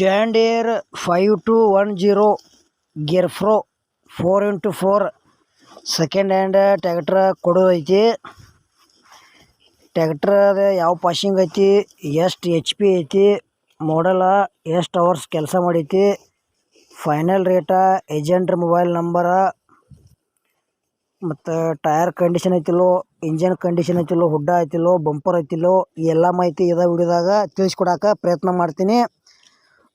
John Deere five two one zero gear pro four into four second hand tractor ಕೊಡೋದೈತಿ ಟ್ಯಾಕ್ಟ್ರದ ಯಾವ passing ಐತಿ, ಎಷ್ಟು H P ಐತಿ ಮಾಡಲ ಎಷ್ಟು ಅವರ್ಸ್ ಕೆಲಸ ಮಾಡೈತಿ ಫೈನಲ್ ರೇಟ ಏಜೆಂಟ್ರ ಮೊಬೈಲ್ ನಂಬರ ಮತ್ತು ಟಯರ್ ಕಂಡೀಷನ್ ಐತಿಲ್ಲೋ, ಇಂಜನ್ ಕಂಡೀಷನ್ ಐತಿಲ್ಲೋ, ಹುಡ್ಡ ಐತಿಲ್ಲೋ, ಬಂಪರ್ ಐತಿಲ್ಲೋ ಎಲ್ಲ ಮಾಹಿತಿ ಇದೇ ವಿಡಿಯೋದಾಗ ತಿಳಿಸ್ಕೊಡಕ್ಕೆ ಪ್ರಯತ್ನ ಮಾಡ್ತೀನಿ.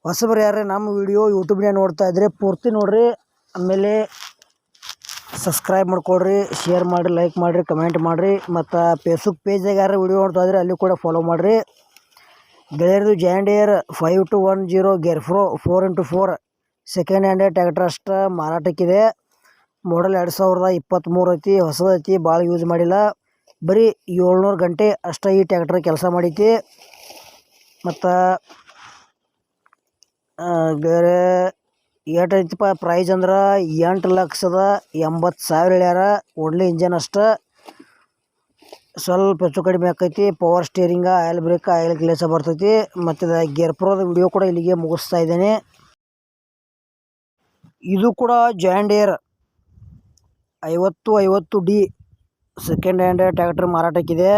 ಹೊಸಬ್ರು ಯಾರು ನಮ್ಮ ವಿಡಿಯೋ ಯೂಟ್ಯೂಬ್ನೇ ನೋಡ್ತಾ ಇದ್ರೆ ಪೂರ್ತಿ ನೋಡಿರಿ. ಆಮೇಲೆ ಸಬ್ಸ್ಕ್ರೈಬ್ ಮಾಡ್ಕೊಡ್ರಿ ಶೇರ್ ಮಾಡಿರಿ ಲೈಕ್ ಮಾಡಿರಿ ಕಮೆಂಟ್ ಮಾಡಿರಿ. ಮತ್ತು ಫೇಸ್ಬುಕ್ ಪೇಜಾಗ ಯಾರು ವಿಡಿಯೋ ನೋಡ್ತಾ ಇದ್ರೆ ಅಲ್ಲಿ ಕೂಡ ಫಾಲೋ ಮಾಡಿರಿ. ಗೆಳೆಯರದು John Deere five two one zero gear pro four into four second hand tractor ಅಷ್ಟು ಮಾರಾಟಕ್ಕಿದೆ. ಮಾಡಲ್ ಎರಡು ಸಾವಿರದ ಇಪ್ಪತ್ತ್ಮೂರು ಐತಿ ಹೊಸದೈತಿ ಭಾಳ ಯೂಸ್ ಮಾಡಿಲ್ಲ. ಬರೀ ಏಳ್ನೂರು ಗಂಟೆ ಅಷ್ಟೇ ಈ ಟ್ಯಾಕ್ಟ್ರ್ ಕೆಲಸ ಮಾಡೈತಿ ಮತ್ತು ಬೇರೆ ಏಟೈತಿಪ್ಪ ಪ್ರೈಸ್ ಅಂದ್ರೆ ಎಂಟು ಲಕ್ಷದ ಎಂಬತ್ತು ಸಾವಿರ ಹೇಳ್ಯಾರ. ಓನ್ಲಿ ಇಂಜನ್ ಅಷ್ಟೇ. ಸ್ವಲ್ಪ ಹೆಚ್ಚು ಕಡಿಮೆ ಆಕೈತಿ. Power steering oil brake oil ಗ್ಲೇಸ ಬರ್ತೈತಿ. ಮತ್ತು ಗೇರ್ ಪ್ರೋದ ವಿಡಿಯೋ ಕೂಡ ಇಲ್ಲಿಗೆ ಮುಗಿಸ್ತಾ ಇದ್ದೇನೆ. ಇದು ಕೂಡ ಜಾಂಡಿಯರ್ ಐವತ್ತು ಐವತ್ತು ಡಿ ಸೆಕೆಂಡ್ ಹ್ಯಾಂಡ್ ಟ್ಯಾಕ್ಟ್ರ್ ಮಾರಾಟಕ್ಕಿದೆ.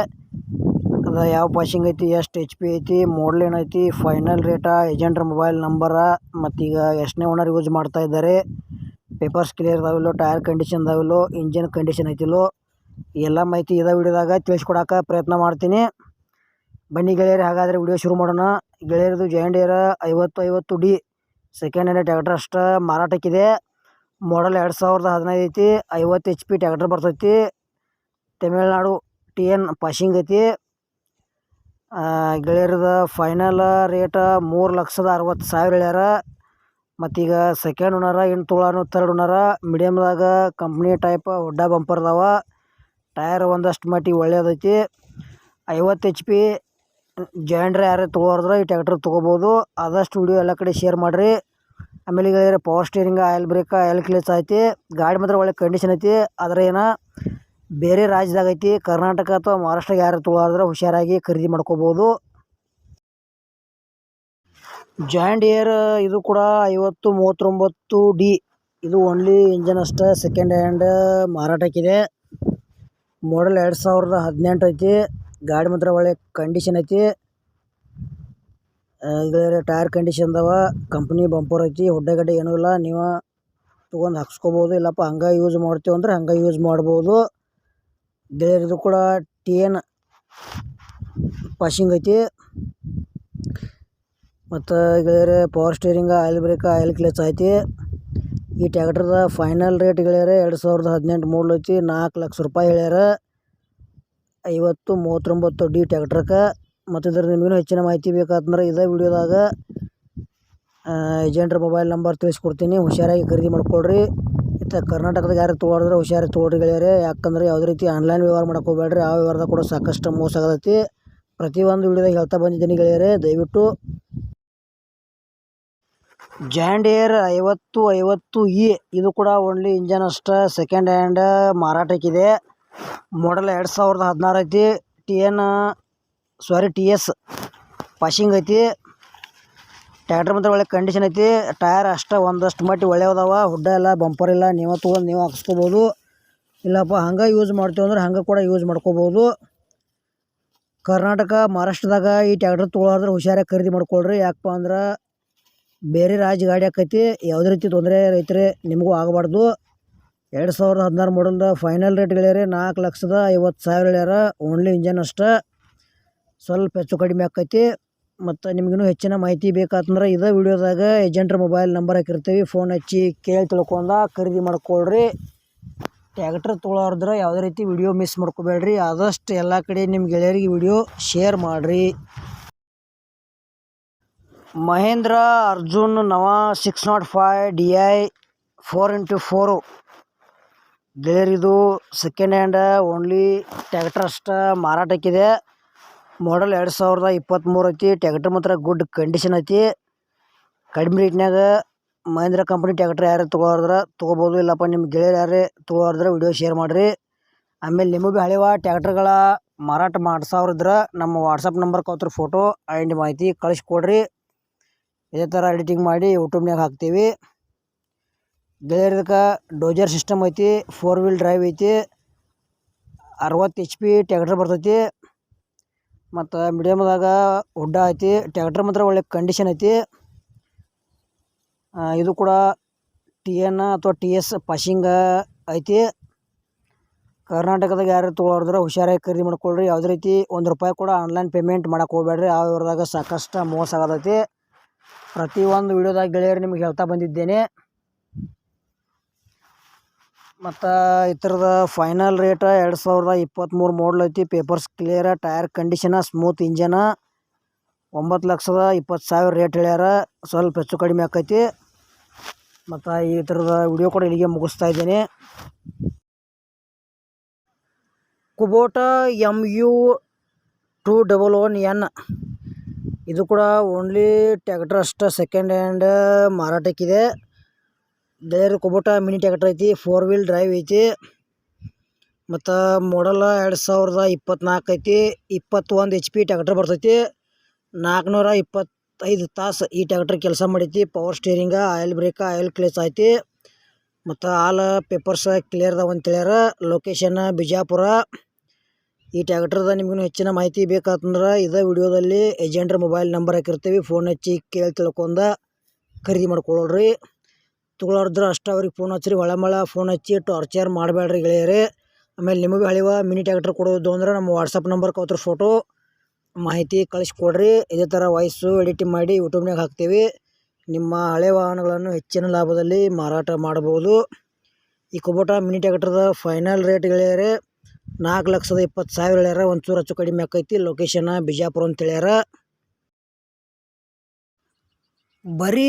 ಅದು ಯಾವ ಪಾಸಿಂಗ್ ಐತಿ, ಎಷ್ಟು ಎಚ್ ಪಿ ಐತಿ ಮಾಡಲ್ ಏನೈತಿ ಫೈನಲ್ ರೇಟ ಏಜೆಂಟ್ರ ಮೊಬೈಲ್ ನಂಬರ ಮತ್ತೀಗ ಎಷ್ಟನೇ ಓನರ್ ಯೂಸ್ ಮಾಡ್ತಾ ಇದ್ದಾರೆ. ಪೇಪರ್ಸ್ ಕ್ಲಿಯರ್ ಇದಾವಿಲ್ಲೋ ಟೈರ್ ಕಂಡೀಷನ್ ಇದಾವಿಲ್ಲೋ ಇಂಜಿನ್ ಕಂಡೀಷನ್ ಐತಿಲ್ಲೋ, ಎಲ್ಲ ಮಾಹಿತಿ ಇದ ವಿಡಿಯೋದಾಗ ತಿಳಿಸ್ಕೊಡಕ್ಕೆ ಪ್ರಯತ್ನ ಮಾಡ್ತೀನಿ. ಬನ್ನಿ ಗೆಳೆಯರು, ಹಾಗಾದರೆ ವಿಡಿಯೋ ಶುರು ಮಾಡೋಣ. ಗೆಳೆಯರದು ಜಾಂಡಿಯರ ಐವತ್ತು ಐವತ್ತು ಡಿ ಸೆಕೆಂಡ್ ಹ್ಯಾಂಡ್ ಟ್ಯಾಕ್ಟ್ರ್ ಅಷ್ಟು ಮಾರಾಟಕ್ಕಿದೆ. ಮಾಡಲ್ ಎರಡು ಸಾವಿರದ ಹದಿನೈದು ಐತಿ, ಐವತ್ತು ಎಚ್ ಪಿ ಟ್ಯಾಕ್ಟ್ರ್ ಬರ್ತೈತಿ. ತಮಿಳ್ನಾಡು ಟಿ ಎನ್ ಪಾಶಿಂಗ್ ಐತಿ. ಗೆಳೆಯರದ ಫೈನಲ್ ರೇಟ ಮೂರು ಲಕ್ಷದ ಅರವತ್ತು ಸಾವಿರ ಹೇಳ್ಯಾರ ಮತ್ತೀಗ ಸೆಕೆಂಡ್ ಓನರ ಎಂಟು ತೊಳನು ತರ್ಡ್ ಓನರ ಮೀಡಿಯಮ್ದಾಗ ಕಂಪ್ನಿ ಟೈಪ್ ಹುಡ್ಡ ಬಂಪರ್ ಅದಾವ. ಟಯರ್ ಒಂದಷ್ಟು ಮಟ್ಟಿಗೆ ಒಳ್ಳೆಯದೈತಿ ಐವತ್ತು ಎಚ್ ಪಿ ಜಾಯಿಂಡ್ರೆ ಯಾರೇ ತೊಗೊಳೋದ್ರೆ ಈ ಟ್ಯಾಕ್ಟ್ರ್ ತೊಗೋಬೋದು. ಆದಷ್ಟು ವಿಡಿಯೋ ಎಲ್ಲ ಕಡೆ ಶೇರ್ ಮಾಡಿರಿ. ಆಮೇಲೆ ಈಗ power steering oil brake oil ಕ್ಲೇಸ್ ಐತಿ. ಗಾಡಿ ಮಾತ್ರ ಒಳ್ಳೆ ಕಂಡೀಷನ್ ಐತಿ. ಆದರೆ ಏನು, ಬೇರೆ ರಾಜ್ಯದಾಗ ಐತಿ, ಕರ್ನಾಟಕ ಅಥವಾ ಮಹಾರಾಷ್ಟ್ರ ಯಾರು ತೊಗೊಳಾದ್ರೆ ಹುಷಾರಾಗಿ ಖರೀದಿ ಮಾಡ್ಕೋಬೋದು. ಏರ್ ಇದು ಕೂಡ ಐವತ್ತು, ಮೂವತ್ತೊಂಬತ್ತು ಡಿ ಇದು ಓನ್ಲಿ ಇಂಜನ್ ಅಷ್ಟೇ ಸೆಕೆಂಡ್ ಹ್ಯಾಂಡ್ ಮಾರಾಟಕ್ಕಿದೆ. ಮಾಡಲ್ ಎರಡು ಸಾವಿರದ ಹದಿನೆಂಟು ಐತಿ. ಗಾಡಿ ಮಾತ್ರ ಒಳ್ಳೆ ಕಂಡೀಷನ್ ಐತಿ. ಈಗ ಟೈರ್ ಕಂಡೀಷನ್ ಅದಾವ ಕಂಪ್ನಿ ಬಂಪರ್ ಐತಿ ಹುಡ್ಡಗಡ್ಡೆ ಏನೂ ಇಲ್ಲ, ನೀವು ತೊಗೊಂಡು ಹಾಕ್ಸ್ಕೊಬೋದು, ಇಲ್ಲಪ್ಪ ಹಂಗೆ ಯೂಸ್ ಮಾಡ್ತೀವಿ ಅಂದ್ರೆ ಹಂಗೆ ಯೂಸ್ ಮಾಡ್ಬೋದು. ಬೇರೆದು ಕೂಡ ಟಿ ಎನ್ ಪಾಸಿಂಗ್ ಐತಿ. ಮತ್ತು ಗೆಳೆಯರೆ power steering oil brake oil clutch ಐತಿ. ಈ ಟ್ಯಾಕ್ಟ್ರದ ಫೈನಲ್ ರೇಟ್ ಗೆಳೆಯರೆ, ಎರಡು ಸಾವಿರದ ಹದಿನೆಂಟು ಮೂರು ಐತಿ, ನಾಲ್ಕು ಲಕ್ಷ ರೂಪಾಯಿ ಹೇಳ್ಯಾರ ಐವತ್ತು ಮೂವತ್ತೊಂಬತ್ತು ಡಿ ಟ್ಯಾಕ್ಟ್ರಕ್ಕೆ ಮತ್ತು ಇದರ ನಿಮಗೂ ಹೆಚ್ಚಿನ ಮಾಹಿತಿ ಬೇಕಾತಂದ್ರೆ ಇದೇ ವಿಡಿಯೋದಾಗ ಏಜೆಂಟ್ರ ಮೊಬೈಲ್ ನಂಬರ್ ತಿಳಿಸ್ಕೊಡ್ತೀನಿ. ಹುಷಾರಾಗಿ ಖರೀದಿ ಮಾಡ್ಕೊಳ್ರಿ. ಮತ್ತು ಕರ್ನಾಟಕದಾಗ ಯಾರು ತೊಗೊಳಿದ್ರೆ ಹುಷಾರಾಗಿ ತೊಗೊಳ್ರಿ ಗೆಳೆಯರೆ. ಯಾಕಂದ್ರೆ ಯಾವುದೇ ರೀತಿ ಆನ್ಲೈನ್ ವ್ಯವಹಾರ ಮಾಡಕ್ಕೆ ಹೋಗ್ಬೇಡ್ರಿ. ಆ ವ್ಯವಹಾರದಾಗ ಕೂಡ ಸಾಕಷ್ಟು ಮೋಸ ಆಗತೈತಿ. ಪ್ರತಿಯೊಂದು ವಿಡಿಯೋದಾಗ ಹೇಳ್ತಾ ಬಂದಿದ್ದೀನಿ ಗೆಳೆಯರೆ. ದಯವಿಟ್ಟು ಜಾಂಡಿಯರ್ ಐವತ್ತು ಐವತ್ತು ಇ, ಇದು ಕೂಡ ಓನ್ಲಿ ಇಂಜನ್ ಅಷ್ಟೇ. ಸೆಕೆಂಡ್ ಹ್ಯಾಂಡ್ ಮಾರಾಟಕ್ಕಿದೆ. ಮಾಡಲ್ ಎರಡು ಸಾವಿರದ ಹದಿನಾರು ಐತಿ. T N sorry T S passing ಐತಿ. ಟ್ಯಾಕ್ಟ್ರ್ ಮಾತ್ರ ಒಳ್ಳೆ ಕಂಡೀಷನ್ ಐತಿ. ಟಯರ್ ಅಷ್ಟೇ ಒಂದಷ್ಟು ಮಟ್ಟಿ ಒಳ್ಳೆ ಅದಾವ ಹುಡ್ಡ ಎಲ್ಲ ಬಂಪರ್ ಇಲ್ಲ ನೀವು ತೊಗೊಂಡು ನೀವು ಹಾಕ್ಸ್ಕೊಬೋದು. ಇಲ್ಲಪ್ಪ, ಹಂಗೆ ಯೂಸ್ ಮಾಡ್ತೀವಿ ಅಂದ್ರೆ ಹಂಗೆ ಕೂಡ ಯೂಸ್ ಮಾಡ್ಕೋಬೋದು. ಕರ್ನಾಟಕ, ಮಹಾರಾಷ್ಟ್ರದಾಗ ಈ ಟ್ಯಾಕ್ಟ್ರ್ ತೊಗೊಳೋದ್ರೆ ಹುಷಾರಾಗಿ ಖರೀದಿ ಮಾಡ್ಕೊಳ್ರಿ. ಯಾಕಪ್ಪ ಅಂದ್ರೆ ಬೇರೆ ರಾಜ್ಯ ಗಾಡಿ ಆಕೈತಿ. ಯಾವುದೇ ರೀತಿ ತೊಂದರೆ ರೈತರೆ ನಿಮಗೂ ಆಗಬಾರ್ದು. ಎರಡು ಸಾವಿರದ ಹದಿನಾರು ಮಾಡಲ್ದ ಫೈನಲ್ ರೇಟ್ ನಾಲ್ಕು ಲಕ್ಷದ ಐವತ್ತು ಸಾವಿರ ಹೇಳ್ಯಾರ. ಓನ್ಲಿ ಇಂಜನ್ ಅಷ್ಟೇ. ಸ್ವಲ್ಪ ಹೆಚ್ಚು ಕಡಿಮೆ ಆಕೈತಿ. ಮತ್ತು ನಿಮಗೂ ಹೆಚ್ಚಿನ ಮಾಹಿತಿ ಬೇಕಾತಂದ್ರೆ ಇದೇ ವಿಡಿಯೋದಾಗ ಏಜೆಂಟ್ರ ಮೊಬೈಲ್ ನಂಬರ್ ಹಾಕಿರ್ತೀವಿ. ಫೋನ್ ಹಚ್ಚಿ ಕೇಳಿ ತಿಳ್ಕೊಂಡ ಖರೀದಿ ಮಾಡ್ಕೊಳ್ರಿ. ಟ್ಯಾಕ್ಟ್ರ್ ತೊಗೊಳಾರ್ದ್ರೆ ಯಾವುದೇ ರೀತಿ ವಿಡಿಯೋ ಮಿಸ್ ಮಾಡ್ಕೋಬೇಡ್ರಿ. ಆದಷ್ಟು ಎಲ್ಲ ಕಡೆ ನಿಮ್ಮ ಗೆಳೆಯರಿಗೆ ವಿಡಿಯೋ ಶೇರ್ ಮಾಡಿರಿ. Mahindra Arjun Novo six naught five D I four into four. ಗೆಳೆಯರಿದು second hand only tractor ಅಷ್ಟ ಮಾರಾಟಕ್ಕಿದೆ. ಮಾಡಲ್ ಎರಡು ಸಾವಿರದ ಇಪ್ಪತ್ತ್ಮೂರು ಐತಿ ಟ್ಯಾಕ್ಟ್ರ್ ಮಾತ್ರ ಗುಡ್ ಕಂಡೀಷನ್ ಐತಿ. ಕಡಿಮೆ ರೇಟ್ನಾಗ ಮಹೇಂದ್ರ ಕಂಪ್ನಿ ಟ್ಯಾಕ್ಟ್ರ್ ಯಾರು ತೊಗೊಳೋದ್ರೆ ತೊಗೋಬೋದು, ಇಲ್ಲಪ್ಪ ನಿಮ್ಮ ಗೆಳೆಯರು ಯಾರೇ ತೊಗೋದ್ರೆ ವಿಡಿಯೋ ಶೇರ್ ಮಾಡಿರಿ. ಆಮೇಲೆ ನಿಮಗೆ ಭೀ ಹಳೆವ ಟ್ಯಾಕ್ಟ್ರ್ಗಳ ಮಾರಾಟ ಮಾಡಿಸೋರಿದ್ರೆ ನಮ್ಮ ವಾಟ್ಸಪ್ ನಂಬರ್ ಕೊತ್ತರ ಫೋಟೋ ಆ್ಯಂಡ್ ಮಾಹಿತಿ ಕಳಿಸ್ಕೊಡ್ರಿ. ಇದೇ ಥರ ಎಡಿಟಿಂಗ್ ಮಾಡಿ ಯೂಟ್ಯೂಬ್ನಾಗ ಹಾಕ್ತೀವಿ. ಗೆಳೆಯರ್ದಕ್ಕೆ ಡೋಜರ್ ಸಿಸ್ಟಮ್ ಐತಿ ಫೋರ್ ವೀಲ್ ಡ್ರೈವ್ ಐತಿ, ಅರವತ್ತು ಎಚ್ ಪಿ ಟ್ಯಾಕ್ಟ್ರ್ ಬರ್ತೈತಿ. ಮತ್ತು ಮೀಡಿಯಮ್ದಾಗ ಹುಡ್ಡ ಐತಿ ಟ್ಯಾಕ್ಟ್ರ್ ಮಾತ್ರ ಒಳ್ಳೆ ಕಂಡೀಷನ್ ಐತಿ. ಇದು ಕೂಡ ಟಿ ಎನ್ ಅಥವಾ ಟಿ ಎಸ್ ಪಾಶಿಂಗ ಐತಿ. ಕರ್ನಾಟಕದಾಗ ಯಾರು ತೊಗೊಳೋದ್ರೆ ಹುಷಾರಾಗಿ ಖರೀದಿ ಮಾಡ್ಕೊಳ್ರಿ. ಯಾವುದೇ ರೀತಿ ಒಂದು ರೂಪಾಯಿ ಕೂಡ ಆನ್ಲೈನ್ ಪೇಮೆಂಟ್ ಮಾಡಕ್ಕೆ ಹೋಗ್ಬೇಡ್ರಿ. ಆ ವ್ಯವಹಾರದಾಗ ಸಾಕಷ್ಟು ಮೋಸ ಆಗತೈತಿ. ಪ್ರತಿಯೊಂದು ವಿಡಿಯೋದಾಗ ಗೆಳೆಯರು ನಿಮ್ಗೆ ಹೇಳ್ತಾ ಬಂದಿದ್ದೇನೆ. ಮತ್ತು ಇತರದ ಫೈನಲ್ ರೇಟ ಎರಡು ಸಾವಿರದ ಇಪ್ಪತ್ತ್ಮೂರು ಮಾಡಲ್ ಐತಿ. Papers clear tyre condition smooth engine ಒಂಬತ್ತು ಲಕ್ಷದ ಇಪ್ಪತ್ತು ಸಾವಿರ ರೇಟ್ ಹೇಳ್ಯಾರ. ಸ್ವಲ್ಪ ಹೆಚ್ಚು ಕಡಿಮೆ ಆಕೈತಿ. ಮತ್ತು ಈ ಥರದ ವಿಡಿಯೋ ಕೂಡ ಇಲ್ಲಿಗೆ ಮುಗಿಸ್ತಾ ಇದ್ದೀನಿ. Kubota M U two double one N ಇದು ಕೂಡ ಓನ್ಲಿ ಟ್ಯಾಕ್ಟ್ರ್ ಅಷ್ಟೇ ಸೆಕೆಂಡ್ ಹ್ಯಾಂಡ್ ಮಾರಾಟಕ್ಕಿದೆ. ಬೇರೆ ಕುಬೋಟ ಮಿನಿ ಟ್ಯಾಕ್ಟ್ರ್ ಐತಿ ಫೋರ್ ವೀಲ್ ಡ್ರೈವ್ ಐತಿ, ಮತ್ತು ಮಾಡಲ್ಲ ಎರಡು ಸಾವಿರದ ಇಪ್ಪತ್ನಾಲ್ಕು ಐತಿ, ಇಪ್ಪತ್ತೊಂದು ಎಚ್ ಪಿ ಟ್ಯಾಕ್ಟ್ರ್ ಬರ್ತೈತಿ ನಾಲ್ಕುನೂರ ಇಪ್ಪತ್ತೈದು ತಾಸು ಈ ಟ್ಯಾಕ್ಟ್ರ್ ಕೆಲಸ ಮಾಡೈತಿ power steering oil brake oil ಕ್ಲೇಸ್ ಐತಿ, ಮತ್ತು ಆಲ್ ಪೇಪರ್ಸ್ ಕ್ಲಿಯರ್ ಅದಾವ ಅಂತೇಳ್ಯಾರ ಲೊಕೇಶನ್ ಬಿಜಾಪುರ. ಈ ಟ್ಯಾಕ್ಟ್ರದ ನಿಮಗೂ ಹೆಚ್ಚಿನ ಮಾಹಿತಿ ಬೇಕಾತಂದ್ರೆ ಇದೇ ವಿಡಿಯೋದಲ್ಲಿ ಏಜೆಂಟ್ರ ಮೊಬೈಲ್ ನಂಬರ್ ಹಾಕಿರ್ತೀವಿ ಫೋನ್ ಹಚ್ಚಿ ಕೇಳಿ ತಿಳ್ಕೊಂಡ ಖರೀದಿ ಮಾಡ್ಕೊಳ್ಳ್ರಿ. ತೊಗೊಳೋದ್ರ ಅಷ್ಟು ಅವ್ರಿಗೆ ಫೋನ್ ಹಚ್ಚಿರಿ ಒಳ ಮಳ ಫೋನ್ ಹಚ್ಚಿ ಟಾರ್ಚರ್ ಮಾಡಬೇಡ್ರಿ ಗೆಳೆಯರೇ. ಆಮೇಲೆ ನಿಮಗೆ ಹಳಿವ ಮಿನಿ ಟ್ಯಾಕ್ಟ್ರ್ ಕೊಡೋದು ಅಂದ್ರೆ ನಮ್ಮ ವಾಟ್ಸಪ್ ನಂಬರ್ ಕೌತ್ರ ಫೋಟೋ ಮಾಹಿತಿ ಕಳಿಸ್ಕೊಡ್ರಿ. ಇದೇ ಥರ ವಾಯ್ಸು ಎಡಿಟಿಂಗ್ ಮಾಡಿ ಯೂಟ್ಯೂಬ್ನಾಗ ಹಾಕ್ತೀವಿ. ನಿಮ್ಮ ಹಳೆ ವಾಹನಗಳನ್ನು ಹೆಚ್ಚಿನ ಲಾಭದಲ್ಲಿ ಮಾರಾಟ ಮಾಡ್ಬೋದು. ಈ ಕುಬೋಟ ಮಿನಿ ಟ್ಯಾಕ್ಟ್ರದ ಫೈನಲ್ ರೇಟ್ ಗೆಳೆಯರೇ ನಾಲ್ಕು ಲಕ್ಷದ ಇಪ್ಪತ್ತು ಸಾವಿರ ಹೇಳ್ಯಾರ. ಒಂಚೂರು ಹಚ್ಚು ಕಡಿಮೆ ಆಕೈತಿ. ಲೊಕೇಶನ್ ಬಿಜಾಪುರ ಅಂತ ಹೇಳ್ಯಾರ. ಬರೀ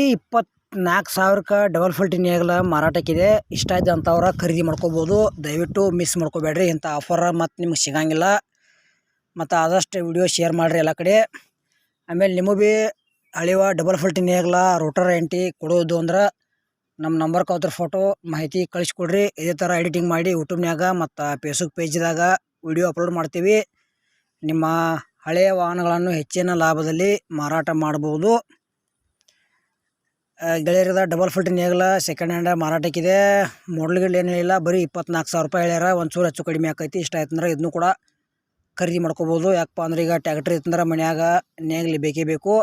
ಇಪ್ಪತ್ನಾಲ್ಕು ಸಾವಿರಕ್ಕೆ ಡಬಲ್ ಫಿಲ್ಟಿನ್ ಮಾರಾಟಕ್ಕೆ ಮಾರಾಟಕ್ಕಿದೆ. ಇಷ್ಟ ಆಯ್ತು ಅಂಥವ್ರ ಖರೀದಿ ಮಾಡ್ಕೋಬೋದು. ದಯವಿಟ್ಟು ಮಿಸ್ ಮಾಡ್ಕೋಬೇಡ್ರಿ. ಇಂಥ ಆಫರ್ ಮತ್ತು ನಿಮ್ಗೆ ಸಿಗಂಗಿಲ್ಲ. ಮತ್ತು ಆದಷ್ಟು ವಿಡಿಯೋ ಶೇರ್ ಮಾಡಿರಿ ಎಲ್ಲ ಕಡೆ. ಆಮೇಲೆ ನಿಮಗೆ ಭೀ ಅಳಿವ ಡಬಲ್ ಫಿಲ್ಟಿನ್ ನೇಗ್ಲ ರೋಟರ್ ಎಂಟಿ ಕೊಡೋದು ಅಂದ್ರೆ ನಮ್ಮ ನಂಬರ್ ಕೌದ್ರ ಫೋಟೋ ಮಾಹಿತಿ ಕಳಿಸ್ಕೊಡ್ರಿ. ಇದೇ ಥರ ಎಡಿಟಿಂಗ್ ಮಾಡಿ ಯೂಟ್ಯೂಬ್ನ್ಯಾಗ ಮತ್ತು ಫೇಸ್ಬುಕ್ ಪೇಜ್ದಾಗ ವಿಡಿಯೋ ಅಪ್ಲೋಡ್ ಮಾಡ್ತೀವಿ. ನಿಮ್ಮ ಹಳೆಯ ವಾಹನಗಳನ್ನು ಹೆಚ್ಚಿನ ಲಾಭದಲ್ಲಿ ಮಾರಾಟ ಮಾಡ್ಬೋದು. ಗೆಳೆಯರದ ಡಬಲ್ ಫಿಲ್ಟರ್ ನೇಗಲ ಸೆಕೆಂಡ್ ಹ್ಯಾಂಡ್ ಮಾರಾಟಕ್ಕಿದೆ. ಮಾಡಲ್ಗಳು ಏನಿಲ್ಲ ಬರೀ ಇಪ್ಪತ್ನಾಲ್ಕು ಸಾವಿರ ರೂಪಾಯಿ ಹೇಳ್ಯಾರ, ಒಂಚೂರು ಹೆಚ್ಚು ಕಡಿಮೆ ಆಕೈತಿ, ಇಷ್ಟ ಆಯ್ತಂದ್ರೆ ಇದನ್ನು ಕೂಡ ಖರೀದಿ ಮಾಡ್ಕೋಬೋದು. ಯಾಕಪ್ಪ ಅಂದ್ರೆ ಈಗ ಟ್ಯಾಕ್ಟ್ರಿ ಇತ್ತಂದ್ರೆ ಮನ್ಯಾಗ ನೇಗ್ಲಿ ಬೇಕೇ ಬೇಕು.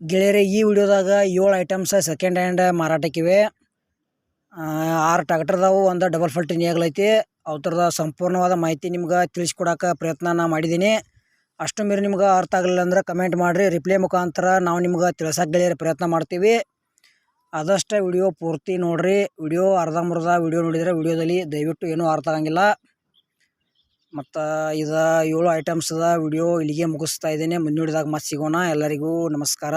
ಗೆಳೆಯರ, ಈ ವಿಡಿಯೋದಾಗ ಏಳು ಐಟಮ್ಸ್ ಸೆಕೆಂಡ್ ಹ್ಯಾಂಡ್ ಮಾರಾಟಕ್ಕಿವೆ. ಆರು ಟ್ಯಾಕ್ಟರ್ದಾವು ಒಂದು ಡಬಲ್ ಫಿಲ್ಟರ್ ನೇಗಿಲೈತಿ ಅವ್ರದ ಸಂಪೂರ್ಣವಾದ ಮಾಹಿತಿ ನಿಮ್ಗೆ ತಿಳಿಸ್ಕೊಡಕ್ಕೆ ಪ್ರಯತ್ನ ನಾ ಮಾಡಿದ್ದೀನಿ ಅಷ್ಟು ಮೀರಿ ನಿಮ್ಗೆ ಅರ್ಥ ಆಗಲಿಲ್ಲ ಅಂದ್ರೆ ಕಮೆಂಟ್ ಮಾಡಿರಿ. ರಿಪ್ಲೈ ಮುಖಾಂತರ ನಾವು ನಿಮ್ಗೆ ತಿಳಿಸಕ್ಕೆ ಗೆಳೆಯರ ಪ್ರಯತ್ನ ಮಾಡ್ತೀವಿ. ಆದಷ್ಟು ವಿಡಿಯೋ ಪೂರ್ತಿ ನೋಡಿರಿ. ವಿಡಿಯೋ ಅರ್ಧಂಬರ್ಧ ವಿಡಿಯೋ ನೋಡಿದರೆ ವಿಡಿಯೋದಲ್ಲಿ ದಯವಿಟ್ಟು ಏನೂ ಅರ್ಥ ಆಗಂಗಿಲ್ಲ. ಮತ್ತು ಇದು ಏಳು ಐಟಮ್ಸ್ದ ವಿಡಿಯೋ ಇಲ್ಲಿಗೆ ಮುಗಿಸ್ತಾ ಇದ್ದೇನೆ. ಮುನ್ನುಡಿದಾಗ ಮತ್ತೆ ಸಿಗೋಣ. ಎಲ್ಲರಿಗೂ ನಮಸ್ಕಾರ.